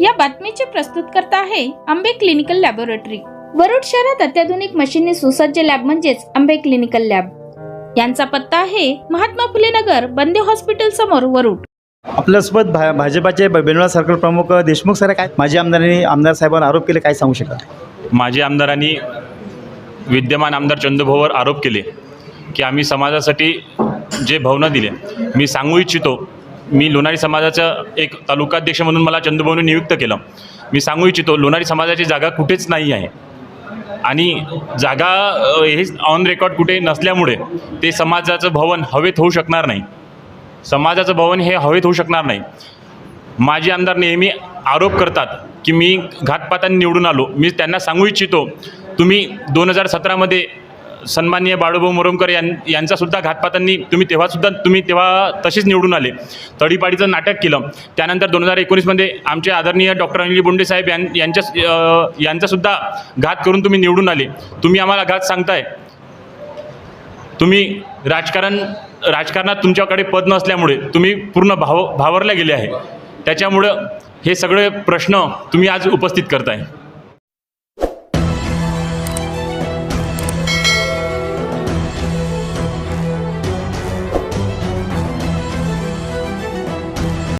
या बातमीचे प्रस्तुतकर्ता आहे आंबे क्लिनिकल लॅबोरेटरी. वरुड शहरात अत्याधुनिक मशीनने सुसज्ज लॅब म्हणजेच आंबे क्लिनिकल लॅब. यांचा पत्ता आहे महात्मा फुले नगर बंदे हॉस्पिटल समोर वरुड. आपल्यासोबत भा भाजपाचे बेनोळा सर्कल प्रमुख देशमुख सर काय? माजी आमदारांनी आमदार साहेबांवर आरोप केले काय सांगू शकाल? माजी आमदारांनी विद्यमान आमदार चंदूभाऊवर आरोप केले की आम्ही समाजासाठी जे भवनं दिले मी सांगू इच्छितो मी लोणारी समाजाचं एक तालुकाध्यक्ष म्हणून मला चंदूभाऊने नियुक्त केलं. मी सांगू इच्छितो लोणारी समाजाची जागा कुठेच नाही आहे. आणि जागा हेच हे ऑन रेकॉर्ड कुठे नसल्यामुळे ते समाजाचं भवन हवेत होऊ शकणार नाही. समाजाचं भवन हे हवेत होऊ शकणार नाही. माजी आमदार नेहमी आरोप करतात की मी घातपातांनी निवडून आलो. मी त्यांना सांगू इच्छितो तुम्ही दोन हजार सतरामध्ये सन्माननीय बाळूभाऊ मोरमकर यां यांचासुद्धा घातपातांनी तुम्ही तेव्हासुद्धा तुम्ही तेव्हा तसेच निवडून आले. तडीपाडीचं नाटक केलं. त्यानंतर दोन हजार एकोणीसमध्ये आमचे आदरणीय डॉक्टर अनिल बोंडे साहेब यां यांच्या यांचासुद्धा घात करून तुम्ही निवडून आले. तुम्ही आम्हाला घात सांगताय. तुम्ही राजकारण राजकारणात तुमच्याकडे पद नसल्यामुळे तुम्ही पूर्ण भाव भावरल्या गेले आहे. त्याच्यामुळं हे सगळे प्रश्न तुम्ही आज उपस्थित करताय.